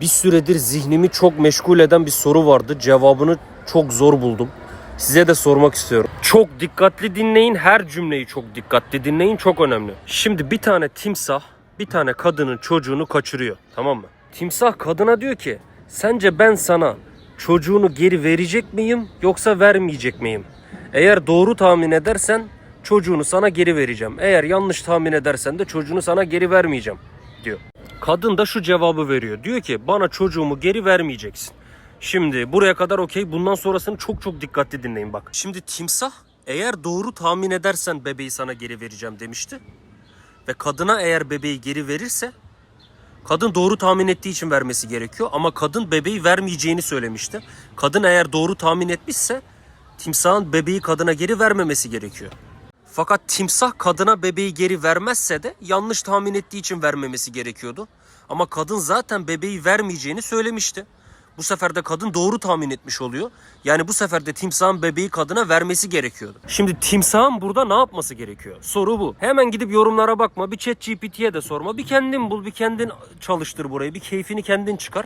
Bir süredir zihnimi çok meşgul eden bir soru vardı. Cevabını çok zor buldum. Size de sormak istiyorum. Çok dikkatli dinleyin. Her cümleyi çok dikkatli dinleyin. Çok önemli. Şimdi bir tane timsah bir tane kadının çocuğunu kaçırıyor. Tamam mı? Timsah kadına diyor ki sence ben sana çocuğunu geri verecek miyim yoksa vermeyecek miyim? Eğer doğru tahmin edersen çocuğunu sana geri vereceğim. Eğer yanlış tahmin edersen de çocuğunu sana geri vermeyeceğim diyor. Kadın da şu cevabı veriyor. Diyor ki bana çocuğumu geri vermeyeceksin. Şimdi buraya kadar okey. Bundan sonrasını çok çok dikkatli dinleyin bak. Şimdi timsah eğer doğru tahmin edersen bebeği sana geri vereceğim demişti. Ve kadına eğer bebeği geri verirse kadın doğru tahmin ettiği için vermesi gerekiyor. Ama kadın bebeği vermeyeceğini söylemişti. Kadın eğer doğru tahmin etmişse timsahın bebeği kadına geri vermemesi gerekiyor. Fakat timsah kadına bebeği geri vermezse de yanlış tahmin ettiği için vermemesi gerekiyordu. Ama kadın zaten bebeği vermeyeceğini söylemişti. Bu sefer de kadın doğru tahmin etmiş oluyor. Yani bu sefer de timsahın bebeği kadına vermesi gerekiyordu. Şimdi timsahın burada ne yapması gerekiyor? Soru bu. Hemen gidip yorumlara bakma. Bir chat GPT'ye de sorma. Bir kendin bul, bir kendin çalıştır burayı. Bir keyfini kendin çıkar.